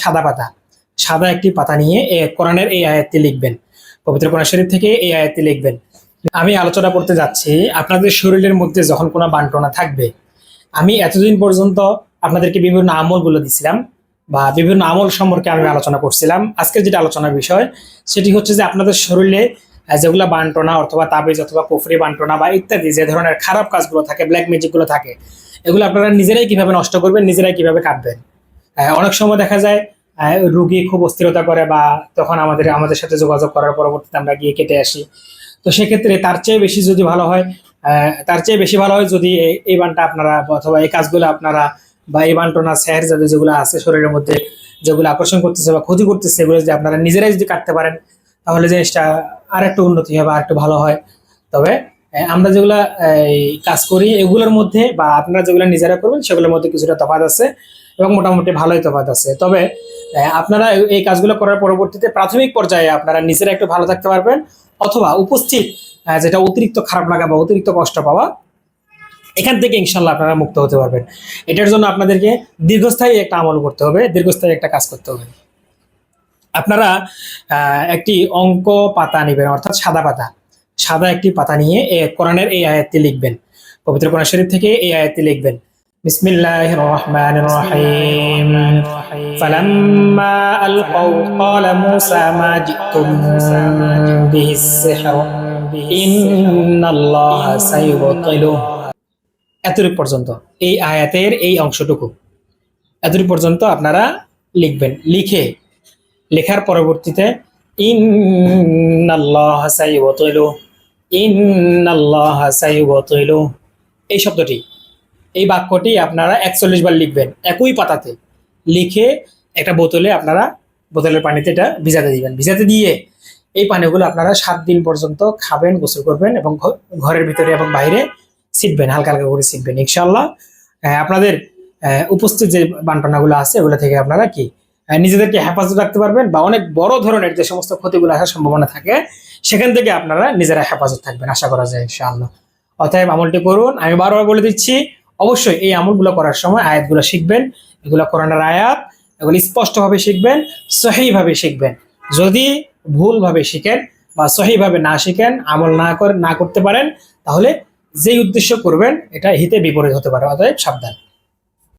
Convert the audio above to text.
সাদা পাতা। সাদা একটি পাতা নিয়ে এ কোরআনের এই আয়াতটি লিখবেন। পবিত্র কোরআন শরীফ থেকে এই আয়াতটি লিখবেন। আমি আলোচনা করতে যাচ্ছি, আপনাদের শরীরের মধ্যে যখন কোনো বান্টনা থাকবে, আমি এতদিন পর্যন্ত আপনাদেরকে বিভিন্ন আমলগুলো দিছিলাম বা বিভিন্ন আমল সম্পর্কে আমি আলোচনা করছিলাম। আজকের যেটা আলোচনার বিষয়, সেটি হচ্ছে যে আপনাদের শরীরে যেগুলো বান্টনা অথবা তাবিজ অথবা কুফরি বান্টনা বা ইত্যাদি, যে ধরনের খারাপ কাজগুলো থাকে ব্ল্যাক ম্যাজিকগুলো থাকে, এগুলো আপনারা নিজেরাই কীভাবে নষ্ট করবেন, নিজেরাই কীভাবে কাটবেন? অনেক সময় দেখা যায় রুগী খুব অস্থিরতা করে বা তখন আমাদের আমাদের সাথে যোগাযোগ করার পরবর্তীতে আমরা গিয়ে কেটে আসি। তো সেক্ষেত্রে তার চেয়ে বেশি যদি ভালো হয় তার চেয়ে বেশি ভালো হয় যদি এই- বানটা আপনারা অথবা এই কাজগুলো আপনারা বা এই বান্টনা স্যার যাদের যেগুলো আছে শরীরের মধ্যে যেগুলো আকর্ষণ করতেছে বা ক্ষতি করতেছে সেগুলো যদি আপনারা নিজেরাই যদি কাটতে পারেন, তাহলে জিনিসটা আর একটু উন্নতি হবে আর একটু ভালো হয়। তবে আমরা যেগুলো কাজ করি, এগুলোর মধ্যে বা আপনারা যেগুলো নিজেরা করবেন, সেগুলোর মধ্যে কিছুটা তফাৎ আছে। এবং মোটামুটি ভালোই তফাৎ আছে। তবে আপনারা এই- কাজগুলো করার পরবর্তীতে প্রাথমিক পর্যায়ে আপনারা নিজেরা একটু ভালো থাকতে পারবেন অথবা উপস্থিত যেটা অতিরিক্ত খারাপ লাগা বা অতিরিক্ত কষ্ট পাওয়া, এখান থেকে ইনশাল্লাহ আপনারা মুক্ত হতে পারবেন। এটার জন্য আপনাদেরকে দীর্ঘস্থায়ী একটা আমল করতে হবে, দীর্ঘস্থায়ী একটা কাজ করতে হবে। আপনারা একটি অঙ্ক পাতা নেবেন, অর্থাৎ সাদা পাতা। সাদা একটি পাতা নিয়ে কোরআনের এই আয়াতটি লিখবেন। পবিত্র কোরআন শরীফ থেকে এই আয়াতটি লিখবেন। বিসমিল্লাহ রহমান রহিম فلما ألقوا قال موسى ما جئتم به السحر إن الله سيبطله এতটুকু পর্যন্ত এই আয়াতের এই অংশটুকু এতটুকু পর্যন্ত আপনারা লিখবেন লিখে লেখার পরবর্তীতে ইন্নাল্লাহ সাইয়ুবতিলু ইন্নাল্লাহ সাইয়ুবতিলু এই শব্দটি এই বাক্যটি আপনারা একচল্লিশ বার লিখবেন একই পাতাতে। লিখে একটা বোতলে আপনারা বোতলের পানিতে এটা ভিজাতে দিবেন। ভিজাতে দিয়ে এই পানিগুলো আপনারা সাত দিন পর্যন্ত খাবেন, গোসল করবেন এবং ঘরের ভিতরে এবং বাইরে ছিটবেন, হালকা হালকা করে ছিটবেন। ইনশাল্লাহ আপনাদের উপস্থিত যে বান্টনাগুলো আছে, ওগুলো থেকে আপনারা কি নিজেদেরকে হেফাজত রাখতে পারবেন বা অনেক বড় ধরনের যে সমস্ত ক্ষতিগুলো আসার সম্ভাবনা থাকে, সেখান থেকে আপনারা নিজেরা হেফাজত থাকবেন, আশা করা যায় ইনশাআল্লাহ। অতএব আমলটি করুন। আমি বারবার বলে দিচ্ছি অবশ্যই এই আমলগুলো করার সময় আয়াতগুলো শিখবেন, এগুলো কোরআনের আয়াত, এগুলো স্পষ্টভাবে শিখবেন, সহিভাবে শিখবেন। যদি ভুলভাবে শিখেন বা সহিভাবে না শিখেন, আমল না করে, না করতে পারেন, তাহলে যেই উদ্দেশ্য করবেন, এটা হিতে বিপরীত হতে পারে, অতএব সাবধান।